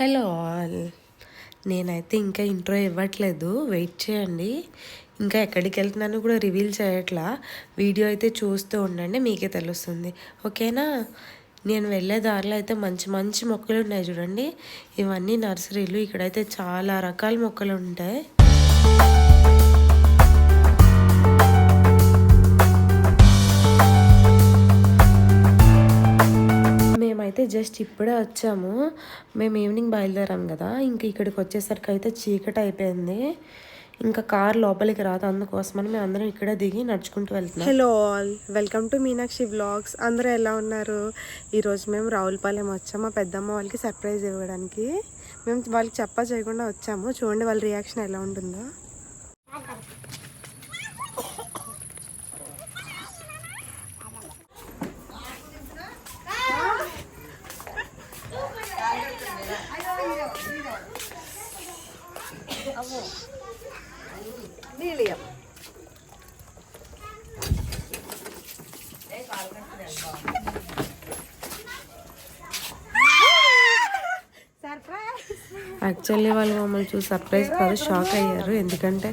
Hello all. నేనైతే ఇంకా intro ఇవ్వట్లేదు. వెయిట్ చేయండి. ఇంకా ఎక్కడికి వెళ్తున్నానో కూడా రివీల్ చేయట్లా. వీడియో అయితే చూస్తూ ఉండండి మీకే తెలుస్తుంది. ఓకేనా? నేను వెళ్ళే దారిలో అయితే మంచి మంచి మొక్కలు ఉన్నాయి చూడండి. ఇవన్నీ నర్సరీలు. ఇక్కడైతే చాలా రకాల మొక్కలు ఉంటాయి. అయితే జస్ట్ ఇప్పుడే వచ్చాము. మేము ఈవినింగ్ బయలుదేరాం కదా. ఇంక ఇక్కడికి వచ్చేసరికి అయితే చీకటి అయిపోయింది. ఇంకా కార్ లోపలికి రాదు. అందుకోసమని మేము అందరం ఇక్కడే దిగి నడుచుకుంటూ వెళ్తున్నాం. Hello all welcome to Meenakshi blogs అందరూ ఎలా ఉన్నారు? ఈరోజు మేము రావులపాలెం వచ్చాము. మా పెద్దమ్మ వాళ్ళకి సర్ప్రైజ్ ఇవ్వడానికి. మేము వాళ్ళకి చెప్పా చేయకుండా వచ్చాము. చూడండి వాళ్ళ రియాక్షన్ ఎలా ఉంటుందో. యాక్చువల్లీ వాళ్ళు మమ్మల్ని చూసి సర్ప్రైజ్ కాదు షాక్ అయ్యారు. ఎందుకంటే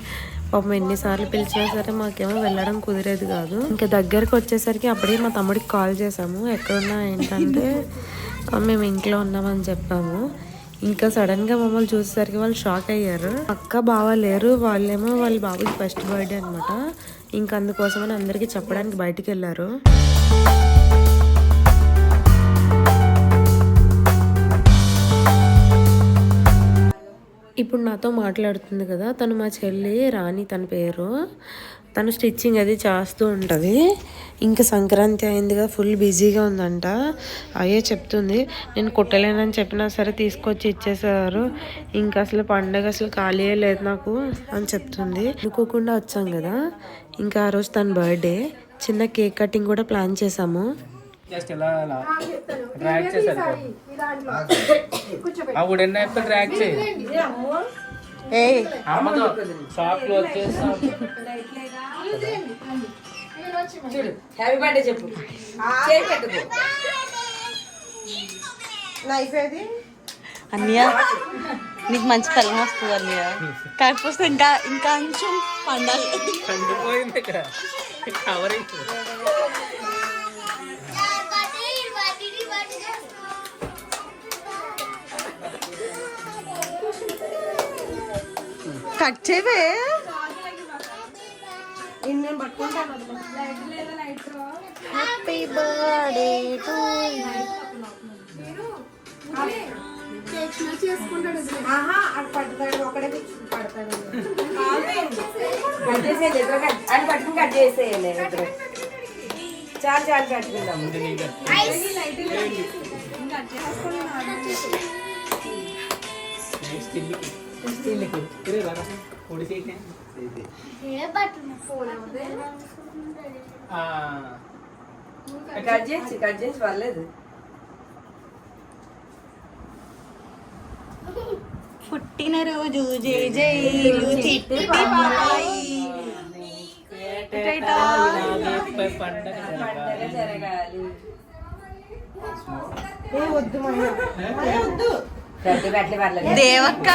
పాపం ఎన్నిసార్లు పిలిచినా సరే మాకేమో వెళ్ళడం కుదిరేది కాదు. ఇంకా దగ్గరికి వచ్చేసరికి అప్పుడే మా తమ్ముడికి కాల్ చేసాము ఎక్కడున్నా ఏంటంటే మేము ఇంట్లో ఉన్నామని చెప్పాము. ఇంకా సడన్గా మమ్మల్ని చూసేసరికి వాళ్ళు షాక్ అయ్యారు. అక్క బావ లేరు. వాళ్ళేమో వాళ్ళ బాబుకి ఫస్ట్ బర్త్డే అనమాట ఇంకా అందుకోసమని అందరికీ చెప్పడానికి బయటికి వెళ్ళారు. ఇప్పుడు నాతో మాట్లాడుతుంది కదా. తను మా చెల్లి రాణి తన పేరు. తను స్టిచ్చింగ్ అది చేస్తూ ఉంటుంది. ఇంకా సంక్రాంతి అయిందిగా ఫుల్ బిజీగా ఉందంట. అయ్యే చెప్తుంది నేను కుట్టలేనని చెప్పినా సరే తీసుకొచ్చి ఇచ్చేసారు ఇంకా అసలు పండగ అసలు ఖాళీయే లేదు నాకు అని చెప్తుంది. అనుకోకుండా వచ్చాం కదా. ఇంకా ఆ రోజు తన బర్త్డే. చిన్న కేక్ కటింగ్ కూడా ప్లాన్ చేసాము జస్ట్ ఇలా అలా డ్రాగ్ చేశారు ఆ వుడెన్ యాపిల్ డ్రాగ్ చేయి. అమ్మతో షాప్ క్లోజ్ చేస్తాం హ్యాపీ బర్త్డే చెప్పు. చేయి పెట్టుకో నైఫ్ ఏది? అన్నయ్య నీకు మంచి పిల్లం వస్తుంది అన్నయ్య కాకపోతే ఇంకా ఇంకా కొంచెం పండాలి. ఇక్కడ. కట్ చేయవే హ్యాపీ బర్త్డే టు కట్ చేసేయాలి ఇద్దరు కట్. పట్టుకుని చేసేయాలి ఇద్దరు చాలు చాలు కట్టుకుందాం కట్ చేసి కట్ చేసి పర్లేదు పుట్టినరోజు జై జైలు చిట్టి పాపాయి పండగ పండగ జరగాలి పెద్ద పెట్టలే పర్లేదు దేవక్క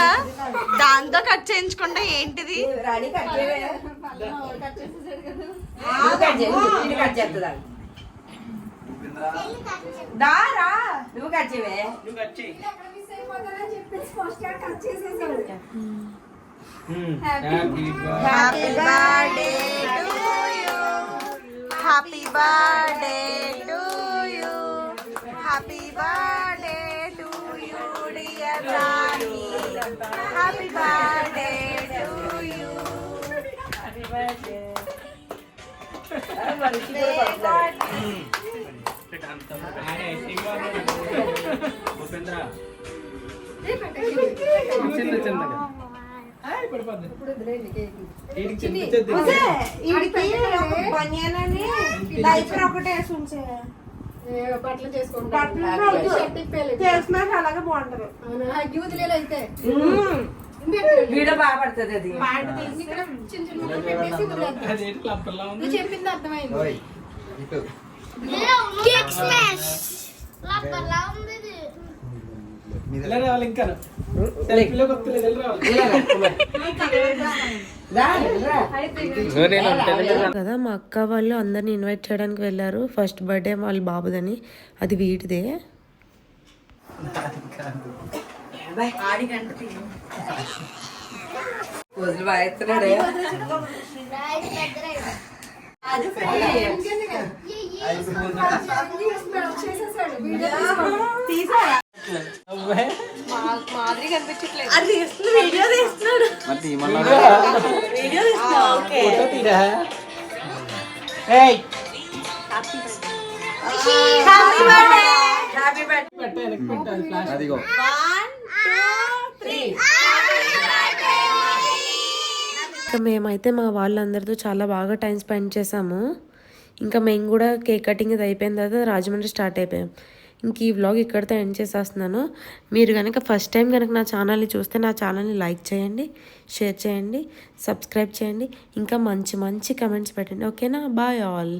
దాంతో కట్ చేయించుకుంటే ఏంటిది? రాణి కట్ చేయవే నువ్వు కట్ చేయి. ఇది కట్ చేస్తుందా దారా నువ్వు కట్ చేయవే నువ్వు కట్ చెయ్యి happy happy birthday to you happy birthday to you happy birthday happy birthday to you చిన్న చిన్నగా. పడిపోద్ది. వీడికి చిన్న. చిన్న బనియన్ అని డైపర్ ఒకటి వేసి ఉంచే. బట్టలు అలాగే యూదులేలు అయితే. వీడియో బాగా పడుతుంది అది. నువ్వు చెప్పింది అర్థమైంది. కేక్ స్మాష్ ఉంది ఇంకా? కదా మా అక్క వాళ్ళు అందరిని ఇన్వైట్ చేయడానికి వెళ్ళారు. ఫస్ట్ బర్త్డే వాళ్ళ బాబుదని. అది వీటిదే రోజులు అదిగో మేమైతే మా వాళ్ళందరితో చాలా బాగా టైం స్పెండ్ చేసాము. ఇంకా మేము కూడా కేక్ కటింగ్ అది అయిపోయిన తర్వాత రాజమండ్రి స్టార్ట్ అయిపోయాం. ఇంక ఈ వ్లాగ్ ఇక్కడితో ఎండ్ చేసేస్తున్నాను. మీరు కనుక ఫస్ట్ టైం కనుక నా ఛానల్ని చూస్తే నా ఛానల్ని లైక్ చేయండి షేర్ చేయండి సబ్స్క్రైబ్ చేయండి. ఇంకా మంచి మంచి కమెంట్స్ పెట్టండి. ఓకేనా బాయ్ ఆల్